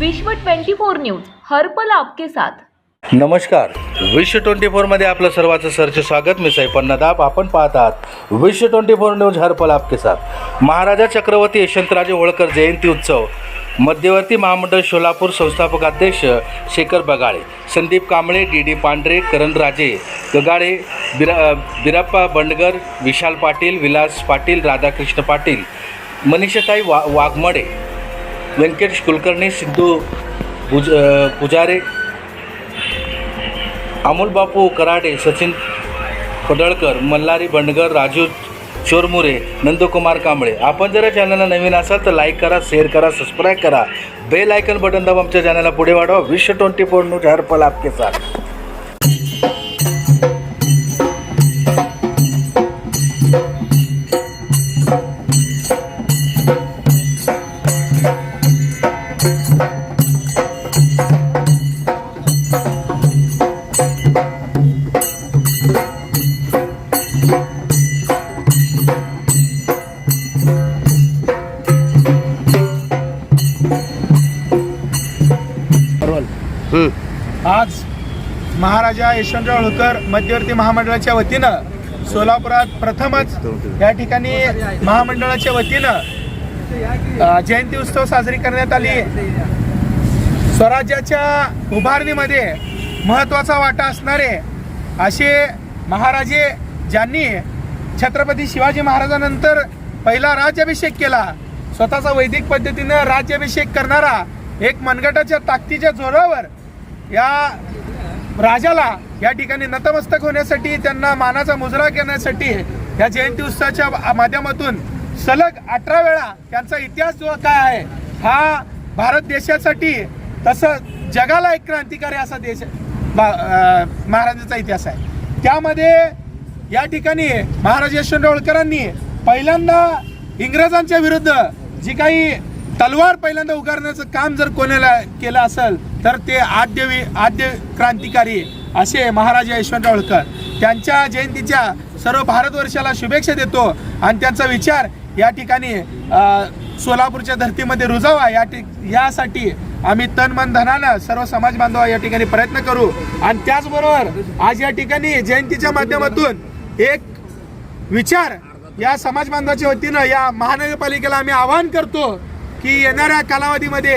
विश्व 24 न्यूज हरपल आपके साथ. नमस्कार. विश्व ट्वेंटी फोरमध्ये आपलं सर्वांचं सरचे स्वागत. मी सैपन नदाब. आपण पाहत आहात विश्व ट्वेंटी फोर न्यूज हरपल आपके साथ. महाराजा चक्रवर्ती यशवंतराजे होळकर जयंती उत्सव. मध्यवर्ती महामंडळ सोलापूर संस्थापक अध्यक्ष शेखर बगाळे संदीप कांबळे डी डी पांढरे करणराजे गगाळे बिरा बिराप्पा बंडगर विशाल पाटील विलास पाटील राधाकृष्ण पाटील मनीषाताई वा वाघमडे व्यंकटेश कुलकर्णी सिद्धू पुज पुजारे अमोल बापू कराडे सचिन पडळकर मल्हारी बंडगर राजू चोरमुरे नंदकुमार कांबळे. आपण जर या चॅनलला नवीन असाल तर लाईक करा शेअर करा सबस्क्राईब करा. बेल आयकन बटन दाबा आमच्या चॅनलला पुढे वाढवा. विश्व ट्वेंटी फोर न्यूज हर पल आपके साथ. आज महाराजा यशवंतराव होळकर मध्यवर्ती महामंडळाच्या वतीनं सोलापुरात प्रथमच या ठिकाणी महामंडळाच्या वतीनं जयंती उत्सव साजरी करण्यात आली. स्वराज्याच्या उभारणीमध्ये महत्त्वाचा वाटा असणारे असे महाराजे ज्यांनी छत्रपती शिवाजी महाराजांनंतर पहिला राज्याभिषेक केला स्वतःचा वैदिक पद्धतीनं राज्याभिषेक करणारा एक मनगटाच्या ताकदीच्या जोरावर या राजाला या ठिकाणी नतमस्तक होण्यासाठी त्यांना मानाचा मुजरा करण्यासाठी या जयंती उत्सवाच्या माध्यमातून सलग अठरा वेळा त्यांचा इतिहास जो काय आहे हा भारत देशासाठी तसं जगाला एक क्रांतिकारी असा देश बा- महाराजांचा इतिहास आहे. त्यामध्ये या ठिकाणी महाराज यशवंत होळकरांनी पहिल्यांदा इंग्रजांच्या विरुद्ध जी काही तलवार पहिल्यांदा उगारण्याचं काम जर कोणाला केलं असेल तर ते आद्य वि- आद्य क्रांतिकारी असे महाराजा यशवंतराव होळकर त्यांच्या जयंतीच्या सर्व भारतवर्षाला शुभेच्छा देतो. आणि त्यांचा विचार या ठिकाणी सोलापूरच्या धर्तीमध्ये रुजावा. या ठिक यासाठी आम्ही तन मन धनानं सर्व समाज बांधवा या ठिकाणी प्रयत्न करू. आणि त्याचबरोबर आज या ठिकाणी जयंतीच्या माध्यमातून एक विचार या समाज बांधवाच्या वतीनं या महानगरपालिकेला आम्ही आवाहन करतो. की येणाऱ्या कालावधीमध्ये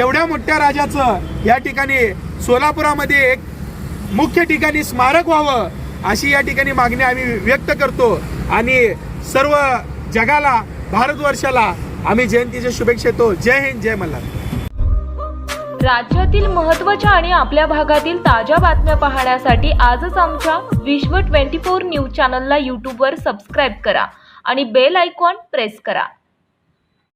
एवढ्या मोठ्या राजाचं या ठिकाणी सोलापुरामध्ये एक मुख्य ठिकाणी स्मारक व्हावं अशी या ठिकाणी मागणी आम्ही व्यक्त करतो. आणि सर्व जगाला भारतवर्षाला आम्ही जयंतीच्या शुभेच्छा देतो. जय हिंद जय मल्हार. राज्यातील महत्त्वाच्या आणि आपल्या भागातील ताज्या बातम्या पाहण्यासाठी आजच आमच्या विश्व 24 न्यूज चॅनलला यूट्यूबवर सबस्क्राईब करा आणि बेल आयकॉन प्रेस करा.